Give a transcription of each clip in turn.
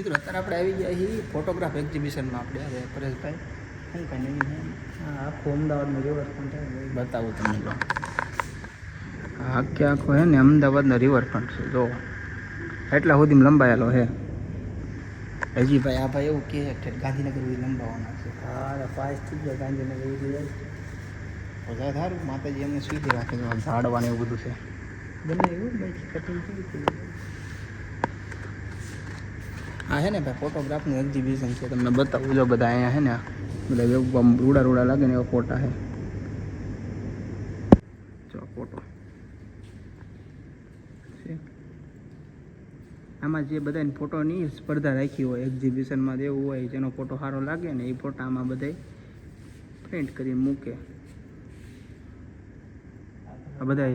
મિત્રો, અત્યારે આપણે આવી ગયા છીએ ફોટોગ્રાફ એક્ઝિબિશનમાં આપણે, હવે પરેશભાઈ, શું કઈ નહીં આખું અમદાવાદનું રિવરફ્રન્ટ બતાવું તમને, જો. આખે આખો હે ને અમદાવાદનો રિવરફ્રન્ટ છે, જો. એટલા સુધી લંબાયેલો હે. હજી ભાઈ, આ ભાઈ એવું કે ગાંધીનગર સુધી લંબાવવાના છે. હા પાસ થઈ ગયો ગાંધીનગર સુધી. બધા સારું માતાજી એમને સીધી રાખે, ઝાડવાને એવું બધું છે. બનાવ્યું બાકી કટિંગ ગયું આ છે ને ભાઈ ફોટોગ્રાફનું એક્ઝિબિશન છે. તમને બતાવું, જો બધા અહીંયા છે ને, બધા એવું રૂડા રૂડા લાગે ને એવા ફોટા છે. જો ફોટો આમાં જે બધાને ફોટોની સ્પર્ધા રાખી હોય એક્ઝિબિશનમાં એવું હોય, જેનો ફોટો સારો લાગે ને, એ ફોટા આમાં બધાય પ્રિન્ટ કરીને મૂકે. આ બધા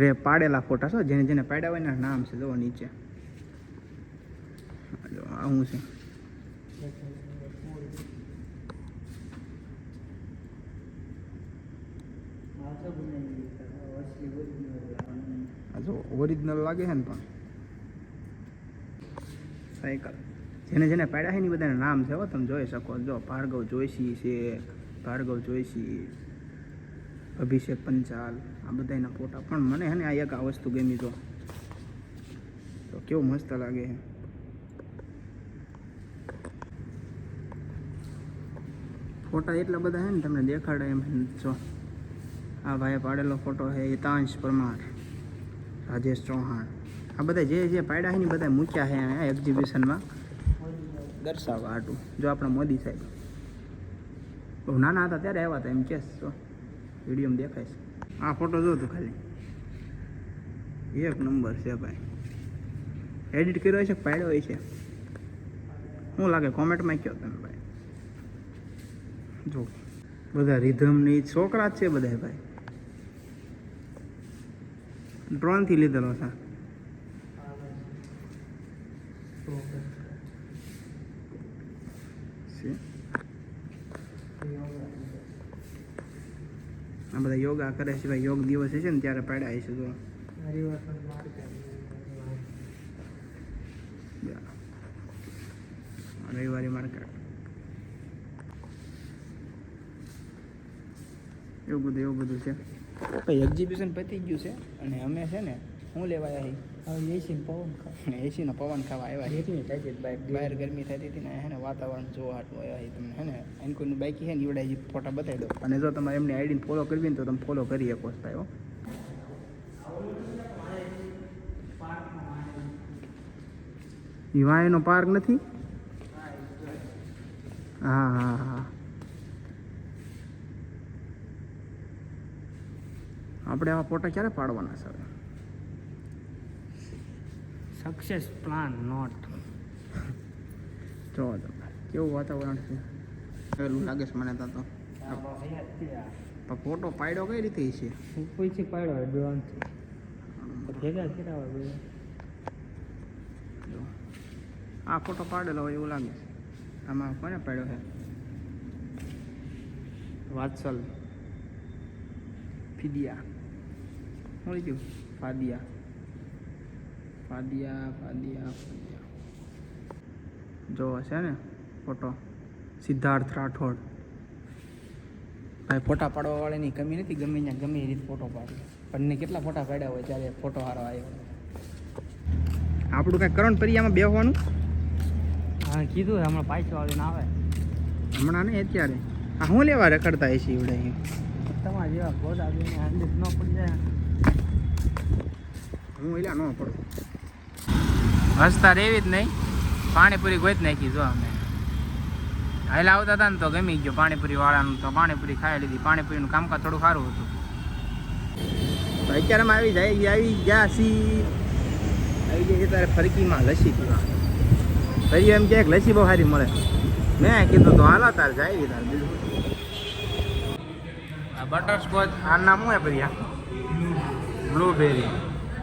રે પાડેલા ફોટા છો જેને જેને પાડ્યા હોય એના નામ છે, જો નીચે. આ જો આ શું છે જો ઓરિજિનલ લાગે છે ને પણ. સાયકલ જેને જેને પાડ્યા છે ને બધાના નામ છે હો, તમે જોઈ શકો. જો ભાર્ગવ જોશી છે, ભાર્ગવ જોશી, અભિષેક પંચાલ, આ બધાના ફોટા પણ મને છે ને આ એક આ વસ્તુ ગમી તો કેવું મસ્ત લાગે છે. ફોટા એટલા બધા છે ને તમને દેખાડે એમ જો. આ ભાઈએ પાડેલો ફોટો છે હિતાંશ પરમાર, રાજેશ ચૌહાણ. આ બધા જે જે પાડ્યા છે ને બધા મૂક્યા છે આ એક્ઝિબિશનમાં દર્શાવવા હાટું. જો આપણા મોદી સાહેબ. બહુ નાના હતા ત્યારે આવ્યા હતા એમ કે જો. વિડીયોમાં દેખાય છે. આ ફોટો જો તું ખાલી. એક નંબર છે ભાઈ. એડિટ કર્યો છે પાડ્યો હોય છે શું લાગે? કોમેન્ટમાં કહો તમે ભાઈ. જો, બધા રિધમની છોકરા જ છે બધા ભાઈ. ડ્રોનથી લીધેલો છે. આ બધા યોગા કરે છે, ભાઈ યોગ દિવસ છે ને ત્યારે પાડ્યા છે જો. રવિવારે માર્કેટ એવું બધું એવું બધું છે. ભાઈ એક્ઝિબિશન પતી ગયું છે અને અમે છે ને હું લેવા આવ્યા હવે એસી પવન ખાવા. એસીનો પવન ખાવા આવ્યા એટલી છે? બાઈક બહાર ગરમી થતી હતી ને હે ને વાતાવરણ જોવા હાટું આવ્યા છે તમને હે ને? એની બાઇક બાઈક છે ને ઈવડા હજી ફોટા બતાવી દો અને જો તમારે એમની આઈડીને ફોલો કરવી ને તો તમે ફોલો કરી શકો છો ભાઈ હો હિવાયનો પાર્ક નથી? હા હા હા. આપણે આવા ફોટા ક્યારે પાડવાના છે સક્સેસ પ્લાન નોટ જો તમે કેવું વાતાવરણ છે? પેલું લાગે છે મને તો તો. ફોટો પાડ્યો કઈ રીતે છે? ઉપરથી પાડ્યો ડ્રોનથી ભેગા કર્યા હોય આ ફોટો પાડેલો હોય એવું લાગે છે. આમાં કોને પાડ્યો છે? વાત્સલ ફિદિયા. શું લીધું ફાદિયા ફાદિયા ફાદિયા ફાદિયા જો છે ને? ફોટો સિદ્ધાર્થ રાઠોડ. ભાઈ ફોટા પાડવા વાળાની કમી નથી? ગમે ત્યાં ગમે એ રીતે ફોટો પાડે. પણ કેટલા ફોટા પાડ્યા હોય ત્યારે ફોટો સારો આવ્યો. આપણું કાંઈ કરણ પરિયામાં બેહવાનું? હા કીધું હમણાં પાછું આવીને આવે. હમણાં નહીં અત્યારે. આ હું લેવા રખડતા હશે એવડે તમારા જેવા ફોટા જોઈને હાંડી ન પડી જાય. હું એલા ન પડું. હસતા રેવી જ નહીં. પાણીપુરી ગોઈ જ નાખી જો અમે. હાલ આવતા હતા ને તો ગમી ગયો પાણીપુરી વાળાનું તો પાણીપુરી ખાઈ લીધી. પાણીપુરીનું કામકાજ થોડું સારું હતું. અત્યારે આવી જાય આવી ગયા સી આવી જાય ત્યારે ફરકીમાં લસી પીવા. ફરી એમ કે લસી બહુ સારી મળે. મેં કીધું તો હાલો તાર જાય તાર બીજું. આ બટરસ્કોચ આ નામ હું ભૈયા બ્લુબેરી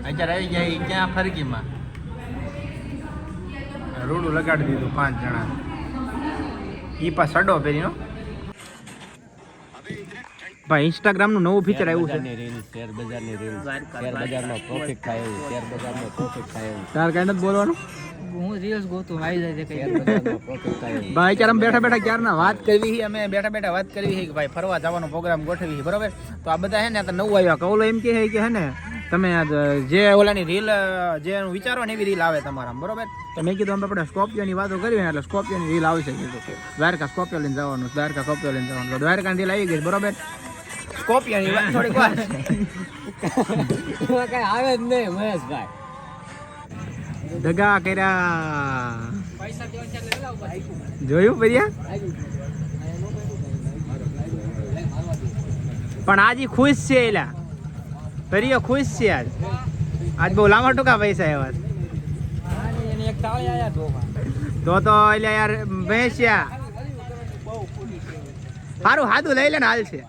અત્યારે આવી ગયા ક્યાં ફરકીમાં? રૂડું લગાડી દીધું પાંચ જણા. ઈ પા સડો પહેરીનો ભાઈ ઇન્સ્ટાગ્રામનું નવું ફીચર આવ્યું છે. શેર બજારની રીલ શેર નો પ્રોફિટ થાય એવું શેર બજારમાં પ્રોફિટ થાય એવું. તાર કઈ નથી બોલવાનું? હું રીલ્સ ગોતું આવી જાય કઈ ભાઈ ચાર અમે બેઠા બેઠા ક્યારના વાત કરવી હી અમે બેઠા બેઠા વાત કરવી હી કે ભાઈ ફરવા જવાનો પ્રોગ્રામ ગોઠવી હી બરોબર? તો આ બધા હે ને આ તો નવું આવ્યા. કૌલો એમ કે હે કે હે ને તમે આ જે ઓલાની રીલ જે વિચારો ને એવી રીલ આવે તમારા બરોબર? તો મેં કીધું અમે આપણે સ્કોપિયોની વાતો કરી એટલે સ્કોપિયોની રીલ આવશે કીધું દ્વારકા સ્કોપિયો લઈને જવાનું દ્વારકા સ્કોપિયો લઈને જવાનું. તો દ્વારકાની રીલ આવી ગઈ બરોબર? સ્કોપિયોની વાત થોડીક વાર. કઈ આવે જ નહીં મહેશભાઈ. દગા કર્યા. જોયું ભૈયા? પણ આજે ખુશ છે એલા. પરિયો ખુશ છે આજ. આજ બહુ લાંબા ટૂંકા પૈસા ધોમાં તો તો એટલે યાર, ભેંસ્યા. સારું હાદું લઈ લે ને હાલ છે.